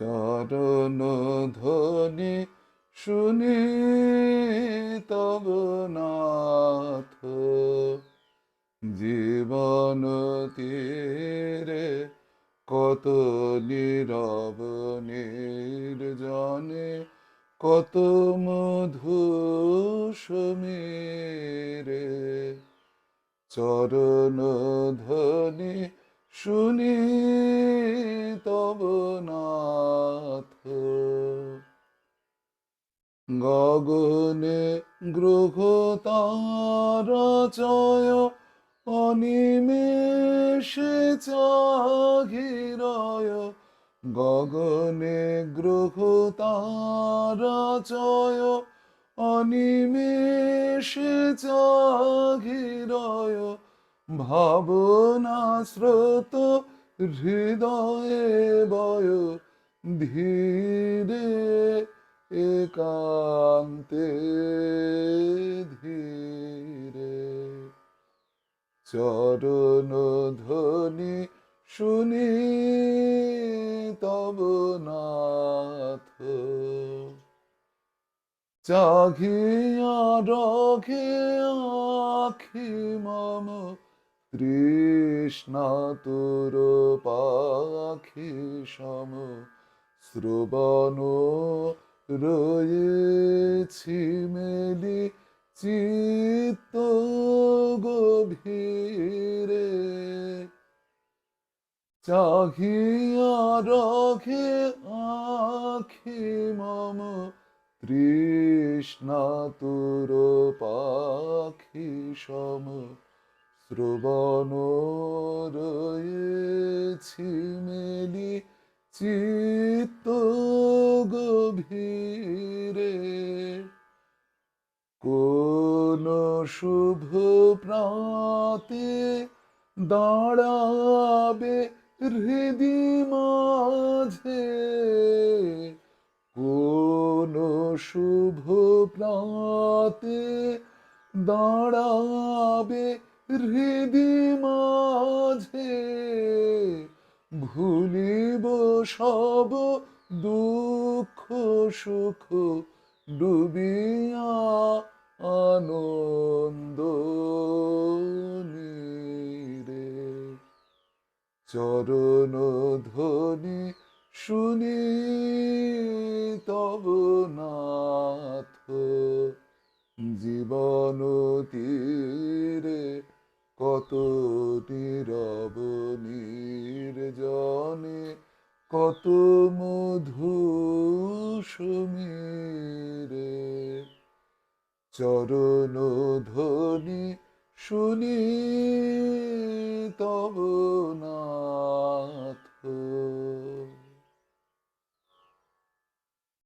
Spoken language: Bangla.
চরণ ধ্বনি শুনি তব নাথ। জীবন তীরে কত নীরব নির্জনে, কত মধু সমীরে। চরণ ধ্বনি শুনি তব নাথ। গগনে গ্রহ তারচয় অনিমেষে চাহিরয় গগনে গ্রহ তারচয় অনিমেষে চাহিরয় ভাবনা স্রোত হৃদয়ে বয় ধীরে একান্তে, ধীরে। চরণ ধ্বনি শুনি তব নাথ। চাঘিয়া রঘে আখি মম, তৃষ্ণা তোর পাখি সম। শ্রবণ রয়েছি মেলি, চিত্ত গভীরে। চাহিয়া রঘে আখি মম, তৃষ্ণা তোর পাখি সম। শ্রবণ রয়েছি মেলি, চিত্ত গভীরে। কোন শুভ প্রাতে দাঁড়াবে হৃদি মাঝে কোন শুভ প্রাতে দাঁড়াবে হৃদি মাঝে ভুলিব সব দুঃখ সুখ ডুবিয়া আনন্দ রে চরণ ধ্বনি শুনি তব নাথ, জীবন তীরে কত নীরব নির্জনে কত মধু সুমিরে চরণ ধ্বনি শুনি তব নাথ।